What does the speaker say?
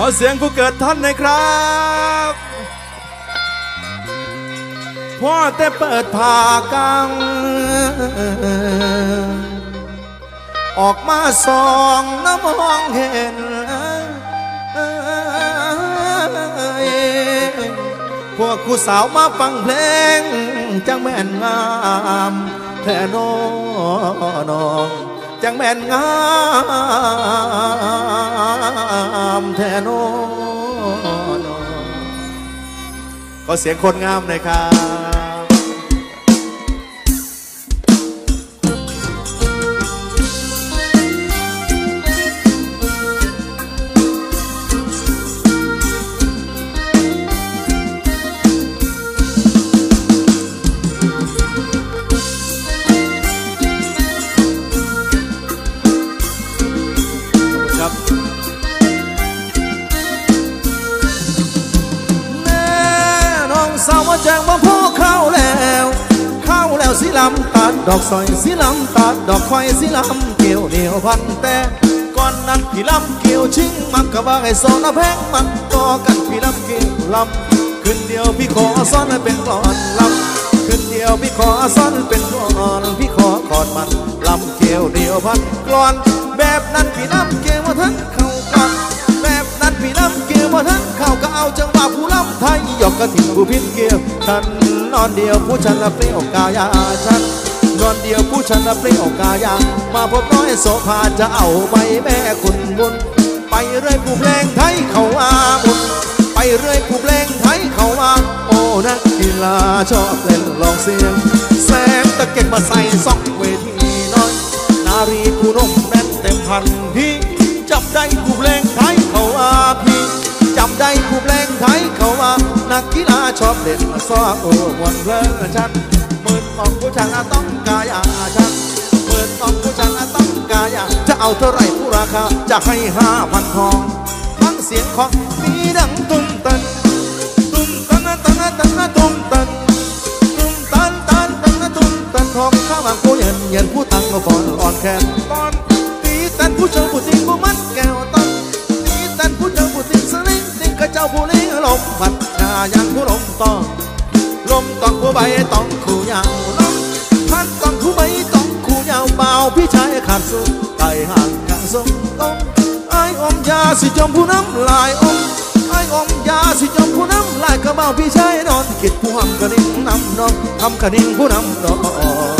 ขอเสียงผู้เกิดท่านหน่อยครับ พ่อแต่เปิดผ่ากัง ออกมาส่องน้ำมองเห็นพวกกูสาวมาฟังเพลง จังแม่นงามแท่นอนอง จังแม่นงามแทนโนองก็เสียงคนงามหน่อยครับ แล้วสิลำตัดดอกซอยสิลำตัดดอกคอยสิลำเกี่ยวเหนียวพันแต่ก่อนนั้นพี่ลำเกี่ยวชิงมักกะว่าให้ส กกระถิ่นผู้พินเกี่ยวฉันนอนเดียวผู้ฉันละเปรี้ยวกายาฉันนอนเดียวผู้ฉันละเปรี้ยวกายา มาพบน้อยโสภาจะเอาใบแม่คุณบุญ ไปเรื่อยผู้เพลงไทยเขาอาบุญไปเรื่อยผู้เพลงไทยเขาอาโอ้นักกีฬาชอบเล่นลองเสียงแสงตะเก็บมาใส่ซอกเวทีน้อย นารีผู้นมแน่นเต็มพันพี่จับได้ผู้เพลงไทยเขา อบเด่นมาซ้อโอ้มวนเพลินฉันหมื่นออกผู้ชนะต้องกายาฉันหมื่นออกผู้ชนะต้องกายาจะเอาเท่าไรผู้ราคาจะให้ห้าพันทองฟังเสียงของมีดังตุ้มตันตุ้มตันนะตันนะตันนะตุ้มตันตุ้มตันตันตันตุ้มตันทองข้าวบางผู้เย็นเย็นผู้ตังก็ฟอนอ่อนแขนตอนตีตันผู้เจ้าผู้ติงผู้มัดแก้วตอนตีตันผู้เจ้าผู้ติงสลิงติงกระเจ้าผู้เลี้ยงลมพัดายังผู้ลมตองลมตองผู้ใบตองคู่ยาวลมพัดตองผู้ใบตองคู่ยาวเบาพี่ชายขาดสุดไก่ห่างกันทรงตรงไอ้อมยาสิจมผู้น้ำลายอมไอ้อมยาสิจมผู้น้ำลายกระเบาพี่ชายนอนคิดผู้หำกระนิ่งน้ำนองทำกระนิ่งผู้น้ำนอง